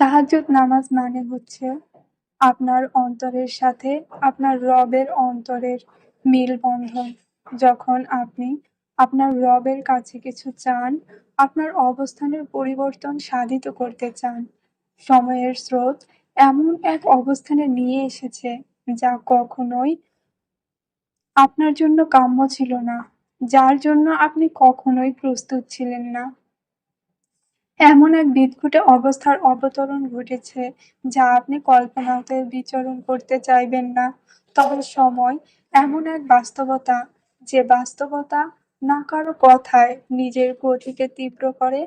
তাহাজ্জুদ নামাজ মানে হচ্ছে আপনার অন্তরের সাথে আপনার রবের অন্তরের মিলবন্ধন। যখন আপনি আপনার রবের কাছে কিছু চান, আপনার অবস্থানের পরিবর্তন সাধিত করতে চান। সময়ের স্রোত এমন এক অবস্থানে নিয়ে এসেছে যা কখনোই আপনার জন্য কাম্য ছিল না, যার জন্য আপনি কখনোই প্রস্তুত ছিলেন না। এমন এক বিদঘুটে অবস্থার অবতরণ ঘটেছে যা আপনি কল্পনাতে বিচরণ করতে চাইবেন না। তবে সময় এমন এক বাস্তবতা যে বাস্তবতা না কারও কথায় নিজের গতিকে তীব্র করে,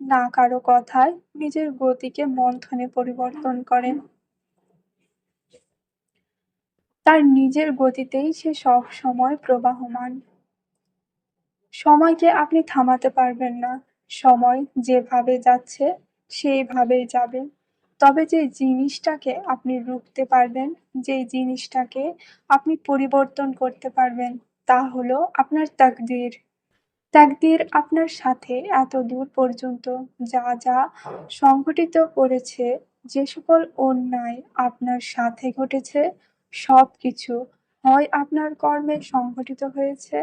না কারও কথায় নিজের গতিকে মন্থনে পরিবর্তন করে। তার নিজের গতিতেই সে সবসময় প্রবাহমান। সময়কে আপনি থামাতে পারবেন না। সময় যেভাবে যাচ্ছে সেইভাবেই যাবে। তবে যে জিনিসটাকে আপনি রুখতে পারবেন, যেই জিনিসটাকে আপনি পরিবর্তন করতে পারবেন তা হলো আপনার তাকদীর। তাকদির আপনার সাথে এত দূর পর্যন্ত যা যা সংঘটিত করেছে, যে সকল অন্যায় আপনার সাথে ঘটেছে সব কিছু হয় আপনার কর্মে সংঘটিত হয়েছে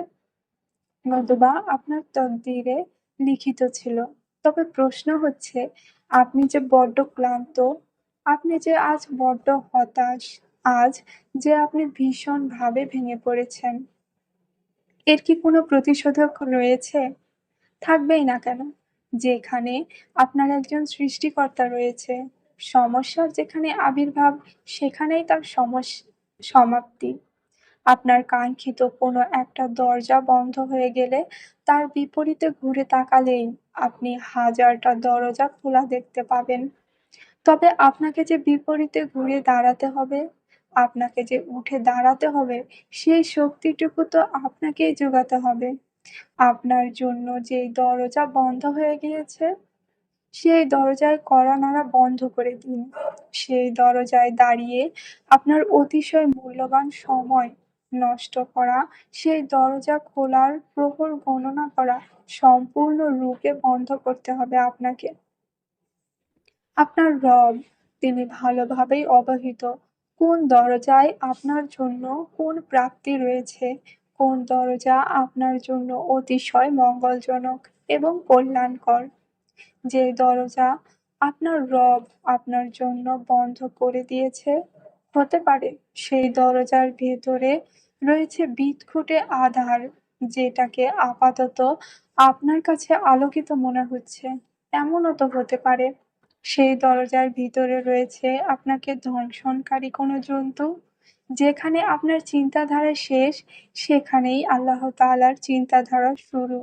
নতুবা আপনার তকদিরে লিখিত ছিল। তবে প্রশ্ন হচ্ছে আপনি যে বড্ড ক্লান্ত, আপনি যে আজ বড্ড হতাশ, আজ যে আপনি ভীষণভাবে ভেঙে পড়েছেন, এর কি কোনো প্রতিশোধক রয়েছে? থাকবেই না কেন? যেখানে আপনার একজন সৃষ্টিকর্তা রয়েছে, সমস্যার যেখানে আবির্ভাব সেখানেই তার সমস্যা সমাপ্তি। আপনার কাঙ্ক্ষিত কোনো একটা দরজা বন্ধ হয়ে গেলে তার বিপরীতে ঘুরে তাকালেই আপনি হাজারটা দরজা খোলা দেখতে পাবেন। তবে আপনাকে যে বিপরীতে ঘুরে দাঁড়াতে হবে, আপনাকে যে উঠে দাঁড়াতে হবে সেই শক্তিটুকু তো আপনাকেই জোগাতে হবে। আপনার জন্য যেই দরজা বন্ধ হয়ে গিয়েছে সেই দরজায় কড়া নাড়া বন্ধ করে দিন। সেই দরজায় দাঁড়িয়ে আপনার অতিশয় মূল্যবান সময় নষ্ট করা, সেই দরজা খোলার প্রহর গণনা করা সম্পূর্ণ রূপে বন্ধ করতে হবে আপনাকে। আপনার রব তিনি ভালোভাবেই অবহিত কোন দরজায় আপনার জন্য কোন প্রাপ্তি রয়েছে, কোন দরজা আপনার জন্য অতিশয় মঙ্গলজনক এবং কল্যাণকর। যে দরজা আপনার রব আপনার জন্য বন্ধ করে দিয়েছে, হতে পারে সেই দরজার ভেতরে রয়েছে বিদঘুটে আধার যেটাকে আপাতত আপনার কাছে আলোকিত মনে হচ্ছে। এমনও তো হতে পারে সেই দরজার ভিতরে রয়েছে আপনাকে ধ্বংসনকারী কোনো জন্তু, যেখানে আপনার চিন্তাধারা শেষ সেখানেই আল্লাহ তাআলার চিন্তাধারা শুরু।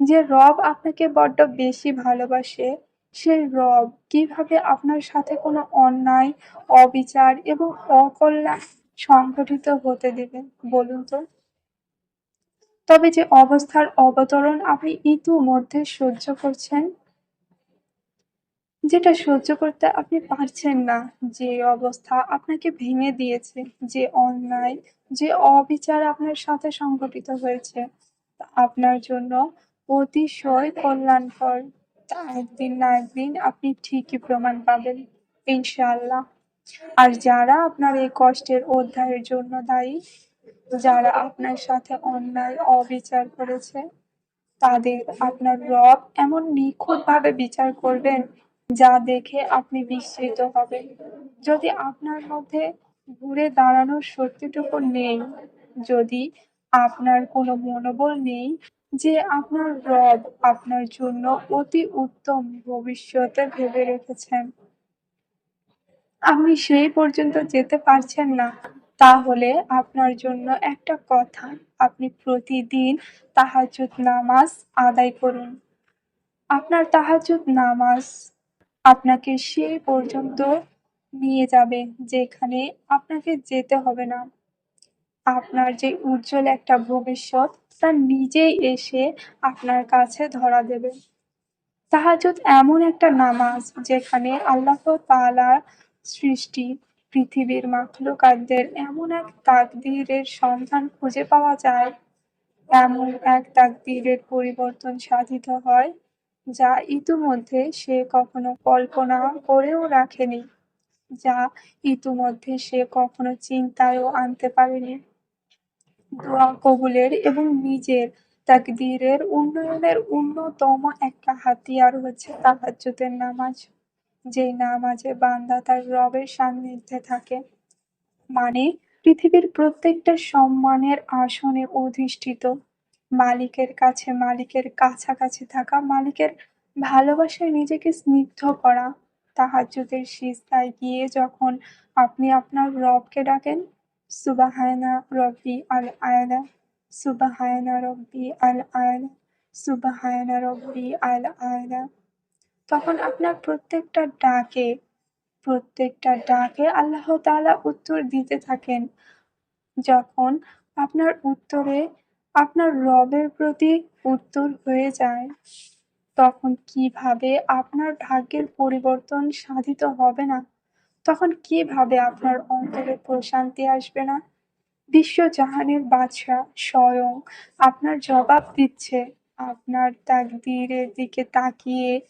যে রব আপনাকে বড্ড বেশি ভালোবাসে, সেই রব কীভাবে আপনার সাথে কোনো অন্যায়, অবিচার এবং অকল্যাণ সংঘটিত হতে দেবে বলুন তো? তবে যে অবস্থার অবতরণ আপনি ইতিমধ্যে সহ্য করছেন, যেটা সহ্য করতে আপনি পারছেন না, যে অবস্থা আপনাকে ভেঙে দিয়েছে, যে অন্যায়, যে অবিচার আপনার সাথে সংঘটিত হয়েছে, আপনার জন্য অতিশয় কল্যাণকর। একদিন না একদিন আপনি ঠিকই প্রমাণ পাবেন, ইনশাআল্লাহ। আর যারা আপনার এই কষ্টের অধ্যায়ের জন্য দায়ী, যারা আপনার সাথে অন্যায়, অবিচার করেছে, তাদের আপনার রব এমন নিখুঁতভাবে বিচার করবেন যা দেখে আপনি বিস্মিত হবেন। যদি আপনার মধ্যে ঘুরে দাঁড়ানোর শক্তিটুকু নেই, যদি আপনার কোনো মনোবল নেই যে আপনার রব আপনার জন্য অতি উত্তম ভবিষ্যতে ভেবে রেখেছেন, আপনি সেই পর্যন্ত যেতে পারছেন না, তাহলে আপনার জন্য একটা কথা, আপনি প্রতিদিন তাহাজ্জুদ নামাজ আদায় করুন। আপনার তাহাজ্জুদ নামাজ আপনাকে সেই পর্যন্ত নিয়ে যাবে যেখানে আপনাকে যেতে হবে না। আপনার যে উজ্জ্বল একটা ভবিষ্যৎ তা নিজেই এসে আপনার কাছে ধরা দেবে। তাহাজ্জুদ এমন একটা নামাজ যেখানে আল্লাহ তাআলার সৃষ্টি পৃথিবীর মাখলুকাতদের এমন এক তাকদীরের সন্ধান খুঁজে পাওয়া যায়, এমন এক তাকদীরের পরিবর্তন সাধিত হয় যা ইতিমধ্যে সে কখনো কল্পনা করেও রাখেনি, যা ইতিমধ্যে সে কখনো চিন্তায়ও আনতে পারেনি। দোয়া কবুলের এবং নিজের তাকদীরের উন্নয়নের অন্যতম একটা হাতিয়ার হচ্ছে তাহাজ্জুদের নামাজ। যেই নামাজে বান্দা তার রবের সান্নিধ্যে থাকে। মানে পৃথিবীর প্রত্যেকটা সম্মানের আসনে অধিষ্ঠিত। মালিকের কাছে মালিকের কাছাকাছি থাকা, মালিকের ভালোবাসায় নিজেকে স্নিগ্ধ করা। তাহাজ্জুদের সিজদায় গিয়ে যখন আপনি আপনার রবকে ডাকেন, সুবহানা রব্বি আল আ'লা, সুবহানা রব্বি আল আ'লা, সুবহানা রব্বি আল আ'লা। তখন আপনার প্রত্যেকটা ডাকে, প্রত্যেকটা ডাকে আল্লাহ তাআলা উত্তর দিতে থাকেন। যখন আপনার উত্তরে আপনার রবের প্রতি উত্তর হয়ে যায়, তখন কীভাবে আপনার ভাগ্যের পরিবর্তন সাধিত হবে না? তখন কীভাবে আপনার অন্তরে প্রশান্তি আসবে না? বিশ্বজাহানের বাদশাহ স্বয়ং আপনার জবাব দিচ্ছে। আপনার তাকদীরের দিকে তাকিয়ে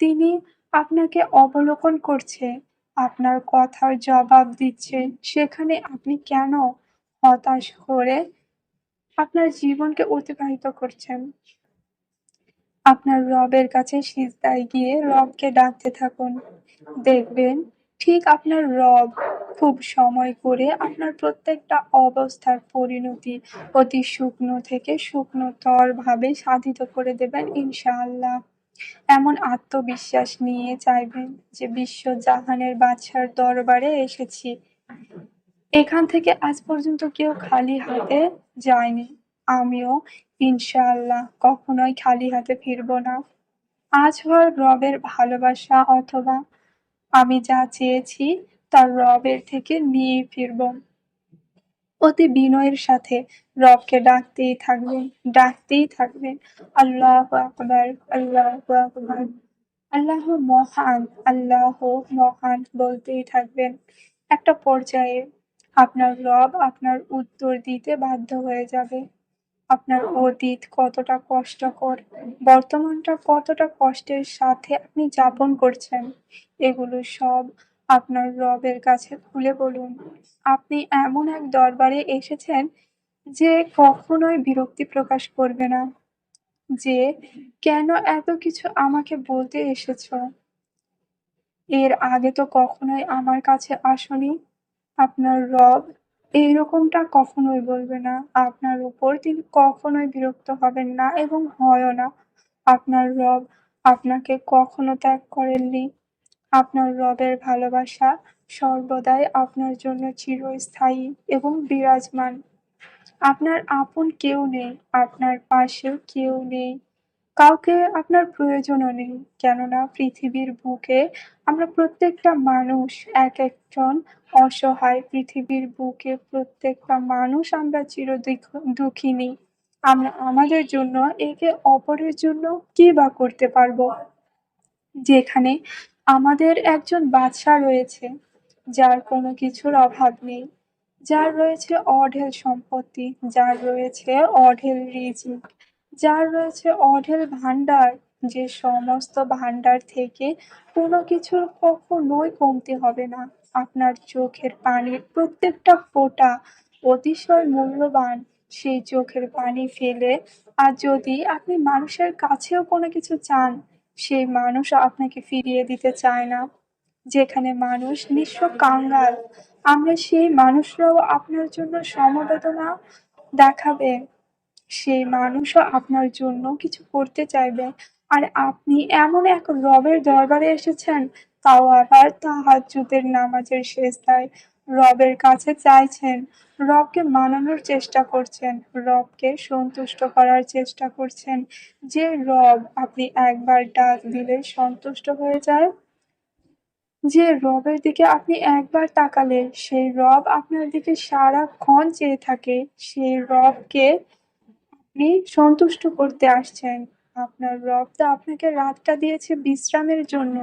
তিনি আপনাকে অবলোকন করছে, আপনার কথার জবাব দিচ্ছে। সেখানে আপনি কেন হতাশ করে আপনার জীবনকে অতিবাহিত করছেন? আপনার রবের কাছে সিজদায় গিয়ে রবকে ডাকতে থাকুন। দেখবেন ঠিক আপনার রব খুব সময় করে আপনার প্রত্যেকটা অবস্থার পরিণতি অতি শুকনো থেকে শুকনোতর ভাবে সাধিত করে দেবেন ইনশাআল্লাহ। এমন আত্মবিশ্বাস নিয়ে চাইবেন যে বিশ্বজাহানের বাদশার দরবারে এসেছি। এখান থেকে আজ পর্যন্ত কেউ খালি হাতে যায়নি। আমিও ইনশাআল্লাহ কখনোই খালি হাতে ফিরব না। আজ হয় রবের ভালোবাসা অথবা আমি যা চেয়েছি তার রবের থেকে নিয়ে ফিরব। অতি বিনয়ের সাথে রবকে ডাকতেই থাকবেন, ডাকতেই থাকবেন। আল্লাহ আকবার, আল্লাহু আকবার। আল্লাহ মহান, আল্লাহ মহান বলতেই থাকবেন। একটা পর্যায়ে আপনার রব আপনার উত্তর দিতে বাধ্য হয়ে যাবে। আপনার অতীত কতটা কষ্টকর, বর্তমানটা কতটা কষ্টের সাথে আপনি যাপন করছেন, এগুলো সব আপনার রবের কাছে খুলে বলুন। আপনি এমন এক দরবারে এসেছেন যে কখনোই বিরক্তি প্রকাশ করবে না। যে কেন এত কিছু আমাকে বলতে এসেছ? এর আগে তো কখনোই আমার কাছে আসনি আপনার রব এইরকমটা কখনোই বলবে না। আপনার উপর তিনি কখনোই বিরক্ত হবেন না এবং হয়ও না। আপনার রব আপনাকে কখনো ত্যাগ করেননি। আপনার রবের ভালোবাসা সর্বদাই আপনার জন্য চিরস্থায়ী এবং বিরাজমান। আপনার আপন কেউ নেই, আপনার পাশেও কেউ নেই। কাউকে আপনার প্রয়োজনও নেই। কেননা পৃথিবীর বুকে আমরা প্রত্যেকটা মানুষ এক একজন অসহায়। পৃথিবীর বুকে প্রত্যেকটা মানুষ আমরা চিরদিখ দুঃখিনী। আমরা আমাদের জন্য একে অপরের জন্য কি বা করতে পারব যেখানে আমাদের একজন বাদশা রয়েছে, যার কোনো কিছুর অভাব নেই। যার রয়েছে অঢেল সম্পত্তি, যার রয়েছে অঢেল রিজিক, যার রয়েছে অঢেল ভান্ডার, যে সমস্ত ভান্ডার থেকে কোনো কিছুর কখনোই কমতে হবে না। আপনার চোখের পানির প্রত্যেকটা ফোঁটা অতিশয় মূল্যবান। সেই চোখের পানি ফেলে আর যদি আপনি মানুষের কাছেও কোনো কিছু চান, সেই মানুষ আপনাকে ফিরিয়ে দিতে চায় না। যেখানে মানুষ নিঃস্ব কাঙ্গাল, আমরা সেই মানুষরাও আপনার জন্য সমবেদনা দেখাবে। সেই মানুষও আপনার জন্য কিছু করতে চাইবে। আর আপনি এমন এক রবের দরবারে এসেছেন, তাও আবার তাহাজ্জুদের নামাজের সেজদায়। রবের কাছে চাইছেন, রবকে মানানোর চেষ্টা করছেন, রবকে সন্তুষ্ট করার চেষ্টা করছেন। যে রব আপনি একবার ডাক দিলে সন্তুষ্ট হয়ে যায়। যে রবের দিকে আপনি একবার তাকালে সেই রব আপনার দিকে সারাক্ষণ চেয়ে থাকে। সেই রবকে আপনি সন্তুষ্ট করতে আসছেন। আপনার রব তো আপনাকে রাতটা দিয়েছে বিশ্রামের জন্য।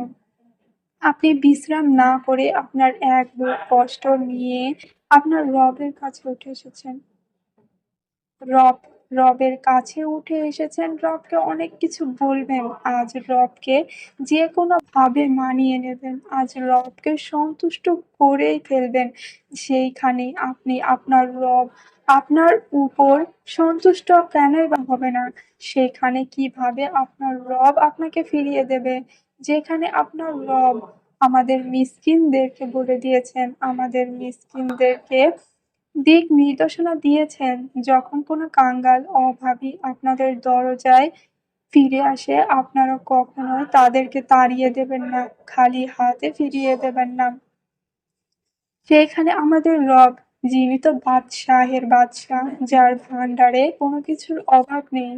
আপনি বিশ্রাম না করে আপনার এক কষ্ট নিয়ে আপনার রবের কাছে উঠে এসেছেন। রব রবের কাছে উঠে এসেছেন, রবকে অনেক কিছু বলবেন। আজ রবকে যে কোনো যেকোনোভাবে মানিয়ে নেবেন। আজ রবকে সন্তুষ্ট করেই ফেলবেন। সেইখানে আপনি আপনার রব আপনার উপর সন্তুষ্ট কেনই বা হবে না? সেখানে কীভাবে আপনার রব আপনাকে ফিরিয়ে দেবে? যেখানে আপনার রব আমাদের মিসকিনদেরকে বলে দিয়েছেন, আমাদের মিসকিনদেরকে দিক নির্দেশনা দিয়েছেন, যখন কোনো কাঙ্গাল, অভাবী আপনাদের দরজায় ফিরে আসে, আপনারা কখনোই তাদেরকে তাড়িয়ে দেবেন না, খালি হাতে ফিরিয়ে দেবেন না। সেইখানে আমাদের রব, যিনি তো বাদশাহের বাদশাহ, যার ভান্ডারে কোনো কিছুর অভাব নেই,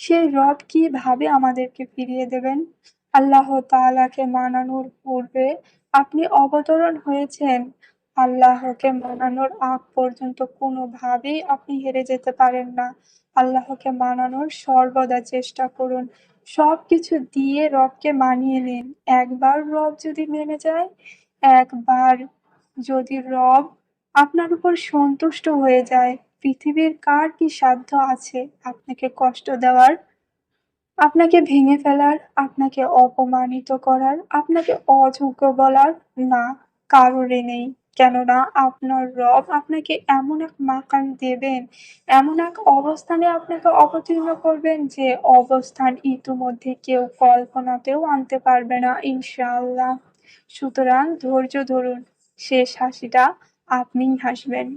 সেই রব কীভাবে আমাদেরকে ফিরিয়ে দেবেন? আল্লাহ তাআলাকে মানানোর পূর্বে আপনি অবতরণ হয়েছেন। আল্লাহকে মানানোর আগ পর্যন্ত কোনোভাবেই আপনি হেরে যেতে পারেন না। আল্লাহকে মানানোর সর্বদা চেষ্টা করুন। সব কিছু দিয়ে রবকে মানিয়ে নিন। একবার রব যদি মেনে যায়, একবার যদি রব আপনার উপর সন্তুষ্ট হয়ে যায়, পৃথিবীর কার কি সাধ্য আছে আপনাকে কষ্ট দেওয়ার? আপনাকে ভেঙে ফেলার, আপনাকে অপমানিত করার, আপনাকে অযোগ্য বলার? না, কারোরই নেই। কেননা আপনার রব আপনাকে এমন এক মাকাম দেবেন, এমন এক অবস্থানে আপনাকে অবতীর্ণ করবেন যে অবস্থান ইতিমধ্যে কেউ কল্পনাতেও আনতে পারবে না ইনশাআল্লাহ। সুতরাং ধৈর্য ধরুন, শেষ হাসিটা আপনিই হাসবেন।